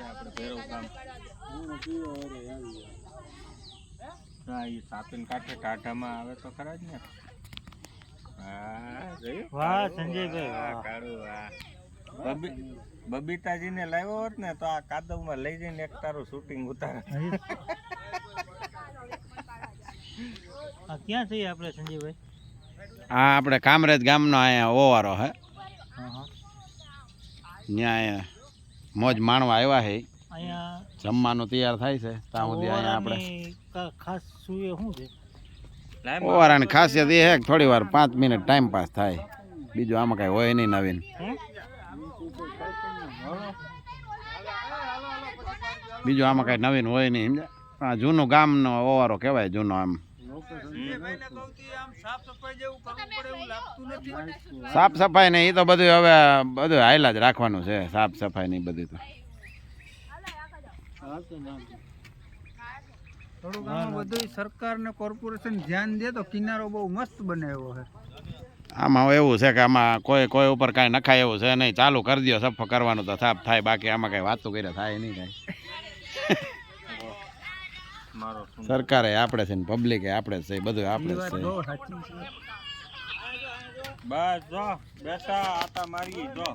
આપણે ભૈરવ ગામ હા એ સાપીન કાંઠે ટાઢામાં આવે તો ખરા જ ને વાહ, સંજયભાઈ, વાહ, વાહ. કાળું, વાહ. બબી- બબીતાજીને લાવ્યો હોત ને તો આ કાદવમાં લઈ જઈને એક તારું શૂટિંગ ઉતારે. આ ક્યાં છીએ આપણે સંજયભાઈ? આ આપણે કામરેજ ગામનો અહીંયા ઓવારો હે. ન્યાય હા. મોજ માણવા આવ્યા છે. અહીંયા જમવાનું તૈયાર થાય છે. ત્યાં સુધી અહીંયા આપણે ખાસ શું એ શું છે ઓવારાની ખાસિયત એ છે થોડી વાર પાંચ મિનિટ ટાઈમ પાસ થાય. બીજું આમાં કાંઈ હોય નહીં નવીન. બીજું આમાં કાંઈ નવીન હોય નહીં આ જૂનું ગામનો ઓવારો કહેવાય જૂનો આમ. સાફ સફાઈ નહીં એ તો બધું હવે બધું હાયલા જ રાખવાનું છે સાફ સફાઈ નહીં બધું તો. થોડુંક આમાં બધું સરકાર ને કોર્પોરેશન ધ્યાન દે તો કિનારો બહુ મસ્ત બનાવ્યો છે. આમાં હવે એવું છે કે આમાં કોઈ કોઈ ઉપર કાંઈ નખાય એવું છે નહીં. ચાલુ કરી દો સફો કરવાનું તો સાફ થાય બાકી આમાં કાંઈ વાતો કર્યા થાય નહીં કાંઈ. સરકારે આપણે છે ને પબ્લિકે આપણે છે બધું આપણે છે. બસ જો બેટા આતા મારી જો.